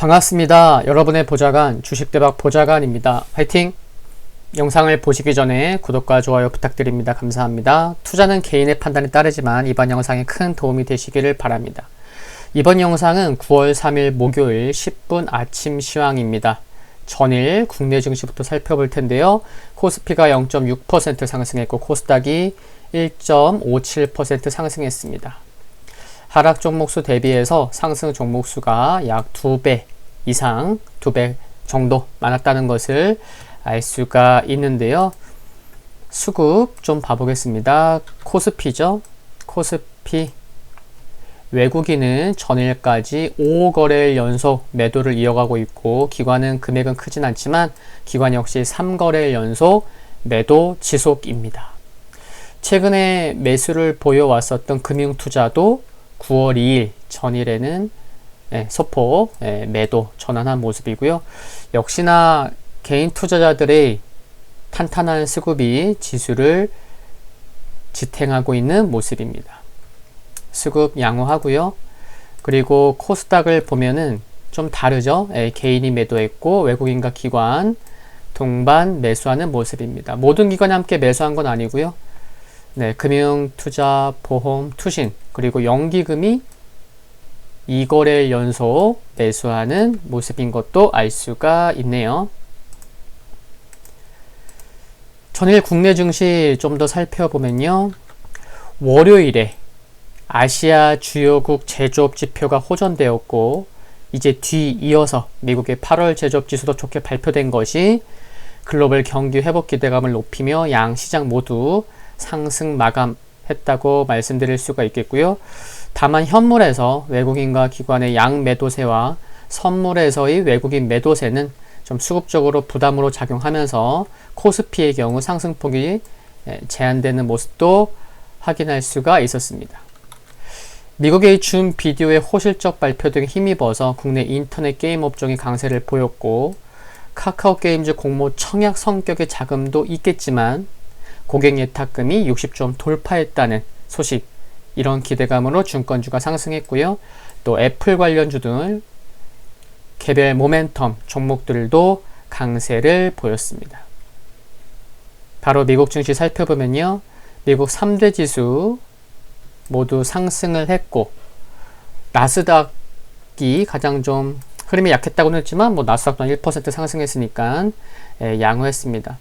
반갑습니다. 여러분의 보좌관 주식대박 보좌관입니다. 화이팅! 영상을 보시기 전에 구독과 좋아요 부탁드립니다. 감사합니다. 투자는 개인의 판단에 따르지만 이번 영상에 큰 도움이 되시기를 바랍니다. 이번 영상은 9월 3일 목요일 10분 아침 시황입니다. 전일 국내 증시부터 살펴볼 텐데요. 코스피가 0.6% 상승했고 코스닥이 1.57% 상승했습니다. 하락 종목수 대비해서 상승 종목수가 약 2배 이상, 2배 정도 많았다는 것을 알 수가 있는데요. 수급 좀 봐보겠습니다. 코스피죠. 코스피 외국인은 전일까지 5거래일 연속 매도를 이어가고 있고 기관은 금액은 크진 않지만 기관 역시 3거래일 연속 매도 지속입니다. 최근에 매수를 보여왔었던 금융투자도 9월 2일 전일에는 예, 소폭 예, 매도 전환한 모습이고요. 역시나 개인 투자자들의 탄탄한 수급이 지수를 지탱하고 있는 모습입니다. 수급 양호하고요. 그리고 코스닥을 보면은 좀 다르죠. 예, 개인이 매도했고 외국인과 기관 동반 매수하는 모습입니다. 모든 기관이 함께 매수한 건 아니고요. 네, 금융, 투자, 보험, 투신, 그리고 연기금이 2거래 연속 매수하는 모습인 것도 알 수가 있네요. 전일 국내 증시 좀 더 살펴보면요. 월요일에 아시아 주요국 제조업 지표가 호전되었고, 이제 뒤이어서 미국의 8월 제조업 지수도 좋게 발표된 것이 글로벌 경기 회복 기대감을 높이며 양 시장 모두 상승 마감했다고 말씀드릴 수가 있겠고요. 다만 현물에서 외국인과 기관의 양 매도세와 선물에서의 외국인 매도세는 좀 수급적으로 부담으로 작용하면서 코스피의 경우 상승폭이 제한되는 모습도 확인할 수가 있었습니다. 미국의 준 비디오의 호실적 발표 등 힘입어서 국내 인터넷 게임 업종이 강세를 보였고 카카오 게임즈 공모 청약 성격의 자금도 있겠지만 고객 예탁금이 60점 돌파했다는 소식 이런 기대감으로 증권주가 상승했고요. 또 애플 관련주 등 개별 모멘텀 종목들도 강세를 보였습니다. 바로 미국 증시 살펴보면요. 미국 3대 지수 모두 상승을 했고 나스닥이 가장 좀 흐름이 약했다고는 했지만 뭐 나스닥도 1% 상승했으니까 예, 양호했습니다.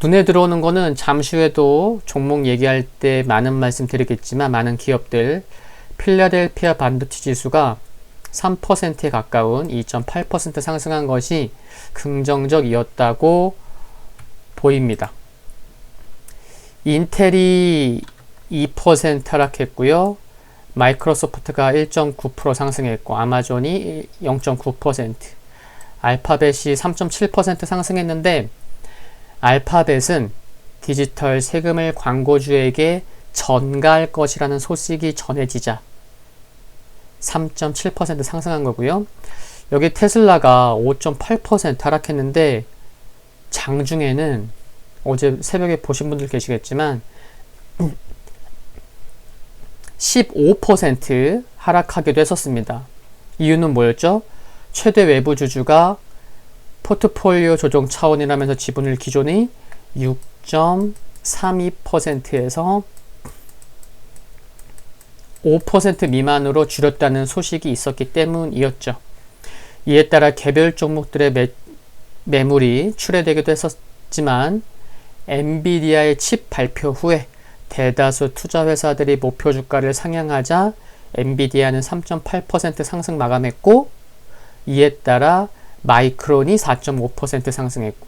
눈에 들어오는 거는 잠시 후에도 종목 얘기할 때 많은 말씀 드리겠지만 많은 기업들 필라델피아 반도체 지수가 3%에 가까운 2.8% 상승한 것이 긍정적이었다고 보입니다. 인텔이 2% 하락했고요. 마이크로소프트가 1.9% 상승했고 아마존이 0.9%, 알파벳이 3.7% 상승했는데 알파벳은 디지털 세금을 광고주에게 전가할 것이라는 소식이 전해지자 3.7% 상승한 거고요. 여기 테슬라가 5.8% 하락했는데 장중에는 어제 새벽에 보신 분들 계시겠지만 15% 하락하기도 했었습니다. 이유는 뭐였죠? 최대 외부 주주가 포트폴리오 조정 차원이라면서 지분을 기존의 6.32%에서 5% 미만으로 줄였다는 소식이 있었기 때문이었죠. 이에 따라 개별 종목들의 매, 매물이 출회되기도 했었지만 엔비디아의 칩 발표 후에 대다수 투자 회사들이 목표 주가를 상향하자 엔비디아는 3.8% 상승 마감했고 이에 따라 마이크론이 4.5% 상승했고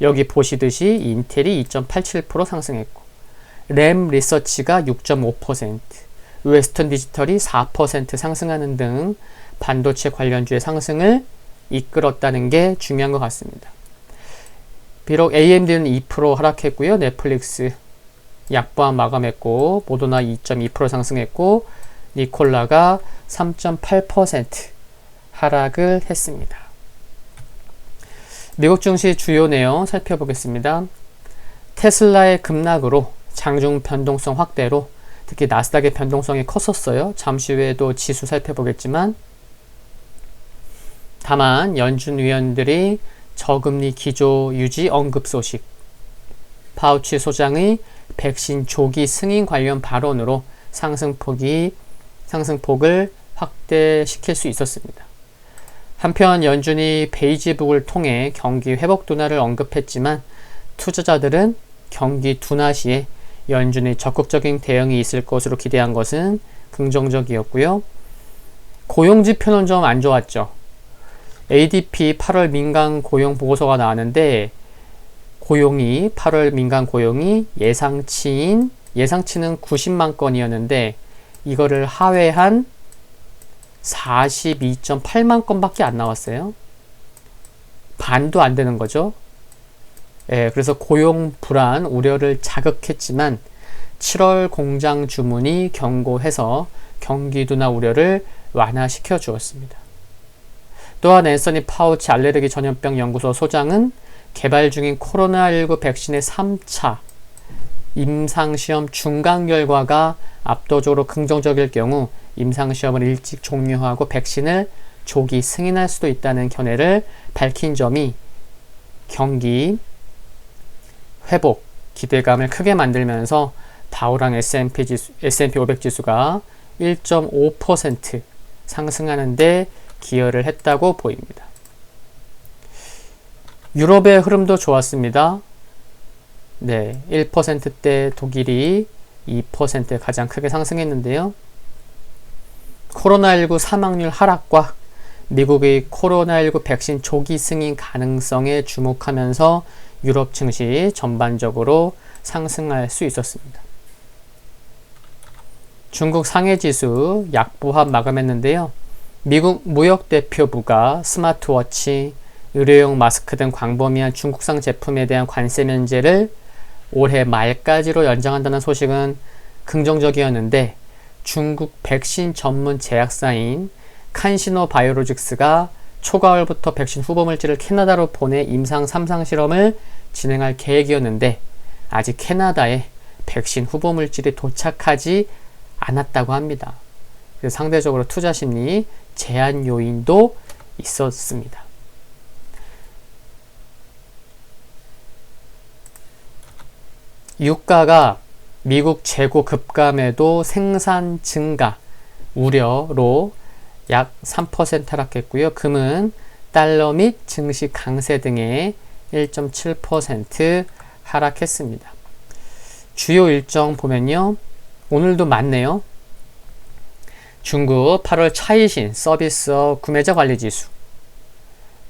여기 보시듯이 인텔이 2.87% 상승했고 램 리서치가 6.5% 웨스턴 디지털이 4% 상승하는 등 반도체 관련주의 상승을 이끌었다는 게 중요한 것 같습니다. 비록 AMD는 2% 하락했고요. 넷플릭스 약보한 마감했고 모더나 2.2% 상승했고 니콜라가 3.8% 하락을 했습니다. 미국 증시 주요 내용 살펴보겠습니다. 테슬라의 급락으로 장중 변동성 확대로 특히 나스닥의 변동성이 컸었어요. 잠시 후에도 지수 살펴보겠지만 다만 연준 위원들이 저금리 기조 유지 언급 소식, 파우치 소장의 백신 조기 승인 관련 발언으로 상승폭이 상승폭을 확대시킬 수 있었습니다. 한편 연준이 베이지북을 통해 경기 회복 둔화를 언급했지만 투자자들은 경기 둔화 시에 연준의 적극적인 대응이 있을 것으로 기대한 것은 긍정적이었고요. 고용 지표는 좀 안 좋았죠. ADP 8월 민간 고용 보고서가 나왔는데 고용이 8월 민간 고용이 예상치인 예상치는 90만 건이었는데 이거를 하회한 42.8만 건밖에 안 나왔어요. 반도 안 되는 거죠. 예, 그래서 고용 불안 우려를 자극했지만 7월 공장 주문이 경고해서 경기 둔화 우려를 완화시켜 주었습니다. 또한 앤서니 파우치 알레르기 전염병 연구소 소장은 개발 중인 코로나19 백신의 3차 임상시험 중간 결과가 압도적으로 긍정적일 경우 임상시험을 일찍 종료하고 백신을 조기 승인할 수도 있다는 견해를 밝힌 점이 경기 회복 기대감을 크게 만들면서 다우랑 S&P 지수, S&P 500 지수가 1.5% 상승하는데 기여를 했다고 보입니다. 유럽의 흐름도 좋았습니다. 네, 1%대 독일이 2% 가장 크게 상승했는데요. 코로나19 사망률 하락과 미국의 코로나19 백신 조기 승인 가능성에 주목하면서 유럽 증시 전반적으로 상승할 수 있었습니다. 중국 상해 지수 약보합 마감했는데요. 미국 무역대표부가 스마트워치, 의료용 마스크 등 광범위한 중국산 제품에 대한 관세 면제를 올해 말까지로 연장한다는 소식은 긍정적이었는데 중국 백신 전문 제약사인 칸시노 바이오로직스가 초가을부터 백신 후보 물질을 캐나다로 보내 임상 3상 실험을 진행할 계획이었는데 아직 캐나다에 백신 후보 물질이 도착하지 않았다고 합니다. 상대적으로 투자 심리 제한 요인도 있었습니다. 유가가 미국 재고 급감에도 생산 증가 우려로 약 3% 하락했고요. 금은 달러 및 증시 강세 등에 1.7% 하락했습니다. 주요 일정 보면요. 오늘도 많네요. 중국 8월 차이신 서비스업 구매자 관리 지수,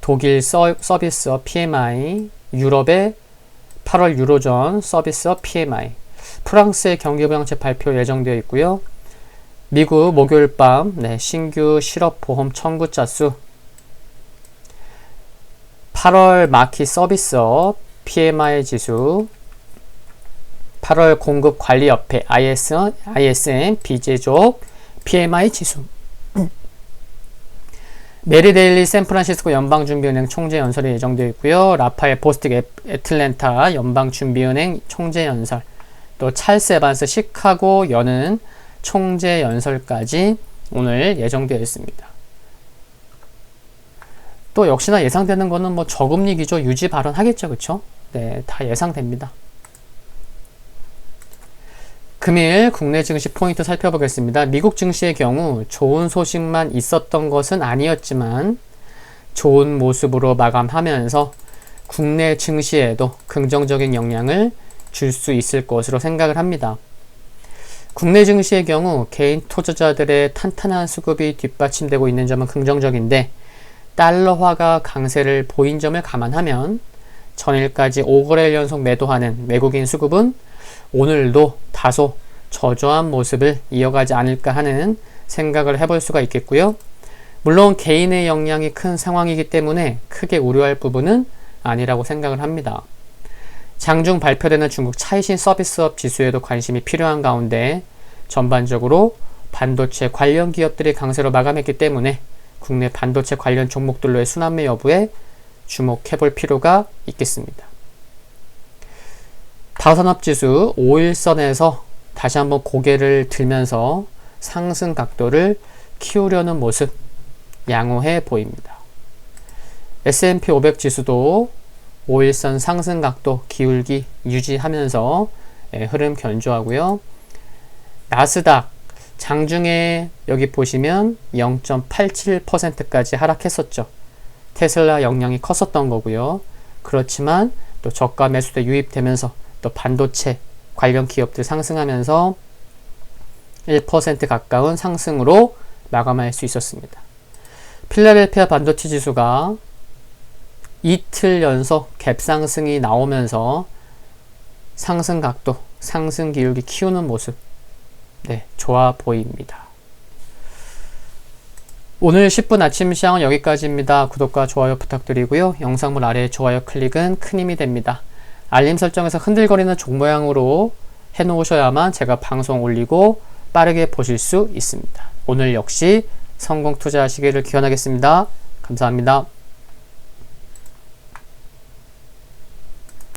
독일 서, 비스업 PMI, 유럽의 8월 유로존 서비스업 PMI, 프랑스의 경기 부양책 발표 예정되어 있고요. 미국 목요일 밤 네, 신규 실업보험 청구자 수. 8월 마키 서비스업 PMI 지수. 8월 공급관리협회 IS, ISM 비제조업 PMI 지수 메리데일리 샌프란시스코 연방준비은행 총재 연설이 예정되어 있고요. 라파엘 보스틱 애틀랜타 연방준비은행 총재 연설 또 찰스 에반스 시카고 여는 총재 연설까지 오늘 예정되어 있습니다. 또 역시나 예상되는 거는 뭐 저금리 기조 유지 발언 하겠죠. 그쵸? 네, 다 예상됩니다. 금일 국내 증시 포인트 살펴보겠습니다. 미국 증시의 경우 좋은 소식만 있었던 것은 아니었지만 좋은 모습으로 마감하면서 국내 증시에도 긍정적인 영향을 줄 수 있을 것으로 생각을 합니다. 국내 증시의 경우 개인 투자자들의 탄탄한 수급이 뒷받침되고 있는 점은 긍정적인데 달러화가 강세를 보인 점을 감안하면 전일까지 5거래일 연속 매도하는 외국인 수급은 오늘도 다소 저조한 모습을 이어가지 않을까 하는 생각을 해볼 수가 있겠고요. 물론 개인의 역량이 큰 상황이기 때문에 크게 우려할 부분은 아니라고 생각을 합니다. 장중 발표되는 중국 차이신 서비스업 지수에도 관심이 필요한 가운데 전반적으로 반도체 관련 기업들이 강세로 마감했기 때문에 국내 반도체 관련 종목들로의 순환매 여부에 주목해 볼 필요가 있겠습니다. 다산업지수 5일선에서 다시 한번 고개를 들면서 상승 각도를 키우려는 모습 양호해 보입니다. S&P 500 지수도 5일선 상승 각도 기울기 유지하면서 예, 흐름 견조하고요. 나스닥 장중에 여기 보시면 0.87%까지 하락했었죠. 테슬라 영향이 컸었던 거고요. 그렇지만 또 저가 매수대 유입되면서 또 반도체 관련 기업들 상승하면서 1% 가까운 상승으로 마감할 수 있었습니다. 필라델피아 반도체 지수가 이틀 연속 갭상승이 나오면서 상승 각도, 상승 기울기 키우는 모습 네, 좋아 보입니다. 오늘 10분 아침 시황은 여기까지입니다. 구독과 좋아요 부탁드리고요. 영상물 아래 좋아요 클릭은 큰 힘이 됩니다. 알림 설정에서 흔들거리는 종 모양으로 해놓으셔야만 제가 방송 올리고 빠르게 보실 수 있습니다. 오늘 역시 성공 투자하시기를 기원하겠습니다. 감사합니다.